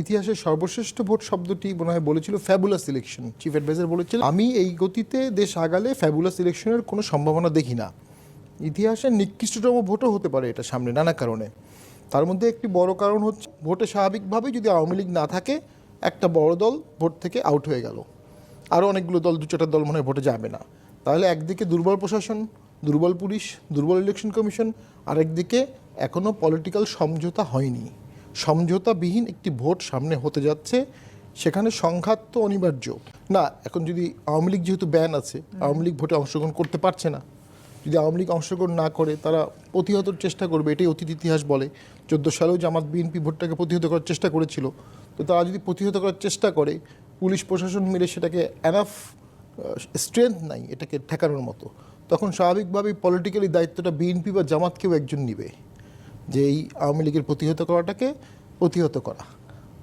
ইতিহাসের সর্বশ্রেষ্ঠ ভোট শব্দটি মনে হয় বলেছিল ফ্যাবুলাস ইলেকশন চিফ অ্যাডভাইজার বলেছিল। আমি এই গতিতে দেশ আগালে ফ্যাবুলাস ইলেকশনের কোনো সম্ভাবনা দেখি না। ইতিহাসের নিকৃষ্টতম ভোটও হতে পারে এটা সামনে নানা কারণে। তার মধ্যে একটি বড় কারণ হচ্ছে, ভোটে স্বাভাবিকভাবেই যদি আওয়ামী লীগ না থাকে, একটা বড় দল ভোট থেকে আউট হয়ে গেল। আরও অনেকগুলো দল, দু চারটা দল মনে হয় ভোটে যাবে না। তাহলে একদিকে দুর্বল প্রশাসন, দুর্বল পুলিশ, দুর্বল ইলেকশন কমিশন আরেকদিকে এখনও পলিটিক্যাল সমঝোতা হয়নি। সমঝোতাবিহীন একটি ভোট সামনে হতে যাচ্ছে সেখানে সংঘাত তো অনিবার্য। না এখন যদি আওয়ামী লীগ যেহেতু ব্যান আছে আওয়ামী লীগ ভোটে অংশগ্রহণ করতে পারছে না। যদি আওয়ামী লীগ অংশগ্রহণ না করে তারা প্রতিহতর চেষ্টা করবে এটাই অতীত ইতিহাস বলে। চোদ্দ সালেও জামাত বিএনপি ভোটটাকে প্রতিহত করার চেষ্টা করেছিল। তো তারা যদি প্রতিহত করার চেষ্টা করে পুলিশ প্রশাসন মিলে সেটাকে অ্যানাফ স্ট্রেংথ নাই এটাকে ঠেকানোর মতো তখন স্বাভাবিকভাবেই পলিটিক্যালি দায়িত্বটা বিএনপি বা জামাতকেও একজন নিবে। যে এই আওয়ামী লীগের প্রতিহত করাটাকে প্রতিহত করা।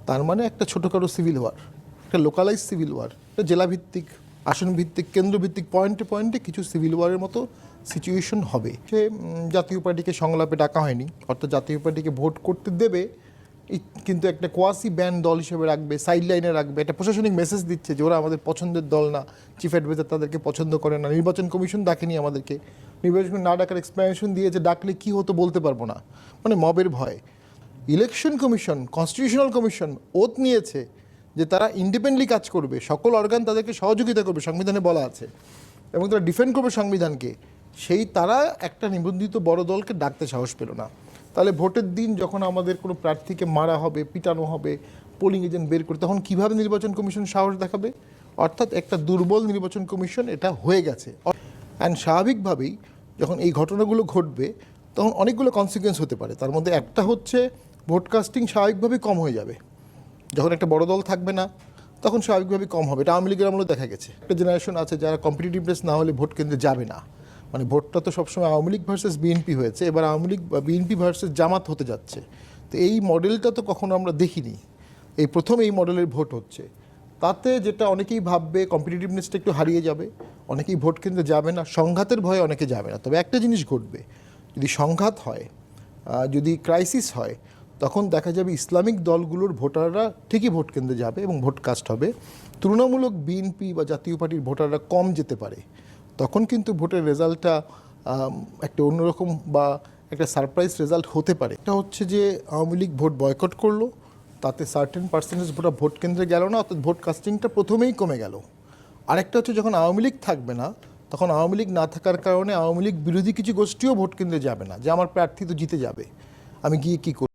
তার মানে একটা ছোটোখাটো সিভিল ওয়ার একটা লোকালাইজ সিভিল ওয়ার একটা জেলাভিত্তিক আসন ভিত্তিক কেন্দ্র ভিত্তিক পয়েন্টে পয়েন্টে কিছু সিভিল ওয়ারের মতো সিচুয়েশন হবে। সে জাতীয় পার্টিকে সংলাপে ডাকা হয়নি, অর্থাৎ জাতীয় পার্টিকে ভোট করতে দেবে কিন্তু একটা কোয়াসি ব্যান দল হিসেবে রাখবে সাইড লাইনে রাখবে, একটা প্রশাসনিক মেসেজ দিচ্ছে যে ওরা আমাদের পছন্দের দল না চিফ অ্যাডভাইজার তাদেরকে পছন্দ করে না, নির্বাচন কমিশন ডাকেনি আমাদেরকে, নির্বাচন না ডাকার এক্সপ্লেনেশন দিয়েছে ডাকলে কী হতো বলতে পারব না। মানে মবের ভয়। ইলেকশন কমিশন কনস্টিটিউশনাল কমিশন ওত নিয়েছে যে তারা ইন্ডিপেন্ডেন্টলি কাজ করবে, সকল অর্গান তাদেরকে সহযোগিতা করবে, সংবিধানে বলা আছে। এবং তারা ডিফেন্ড করবে সংবিধানকে। সেই তারা একটা নিবন্ধিত বড় দলকে ডাকতে সাহস পেল না। তাহলে ভোটের দিন যখন আমাদের কোনো প্রার্থীকে মারা হবে, পিটানো হবে পোলিং এজেন্ট বের করে, তখন কীভাবে নির্বাচন কমিশন সাহস দেখাবে? অর্থাৎ একটা দুর্বল নির্বাচন কমিশন এটা হয়ে গেছে। অ্যান্ড স্বাভাবিকভাবেই যখন এই ঘটনাগুলো ঘটবে তখন অনেকগুলো কনসিকুয়েন্স হতে পারে। তার মধ্যে একটা হচ্ছে ভোট কাস্টিং স্বাভাবিকভাবেই কম হয়ে যাবে। যখন একটা বড় দল থাকবে না, তখন স্বাভাবিকভাবেই কম হবে। এটা আওয়ামী লীগের দেখা গেছে। একটা জেনারেশন আছে যারা কম্পিটিটিভনেস না হলে ভোট কেন্দ্রে যাবে না। মানে ভোটটা তো সবসময় আওয়ামী লীগ ভার্সেস বিএনপি হয়েছে। এবার আওয়ামী লীগ বিএনপি ভার্সেস জামাত হতে যাচ্ছে। তো এই মডেলটা তো কখনো আমরা দেখিনি। এই প্রথম এই মডেলের ভোট হচ্ছে। তাতে যেটা অনেকেই ভাববে কম্পিটিটিভনেসটা একটু হারিয়ে যাবে। অনেকেই ভোট কেন্দ্রে যাবে না। সংঘাতের ভয়ে অনেকে যাবে না। তবে একটা জিনিস ঘটবে। যদি সংঘাত হয় যদি ক্রাইসিস হয়, তখন দেখা যাবে ইসলামিক দলগুলোর ভোটাররা ঠিকই ভোট কেন্দ্রে যাবে এবং ভোট কাস্ট হবে। তুলনামূলক বিএনপি বা জাতীয় পার্টির ভোটাররা কম যেতে পারে। তখন কিন্তু ভোটের রেজাল্টটা একটা অন্যরকম বা একটা সারপ্রাইজ রেজাল্ট হতে পারে। এটা হচ্ছে যে আওয়ামী লীগ ভোট বয়কট করল, তাতে সার্টেন পার্সেন্টেজ ভোটার ভোট কেন্দ্রে গেল না, অর্থাৎ ভোট কাস্টিংটা প্রথমেই কমে গেল। আরেকটা হচ্ছে যখন আওয়ামী লীগ থাকবে না তখন আওয়ামী লীগ না থাকার কারণে আওয়ামী লীগ বিরোধী কিছু গোষ্ঠীও ভোট কেন্দ্রে যাবে না, যে আমার প্রার্থী তো জিতে যাবে। আমি গিয়ে কী করব?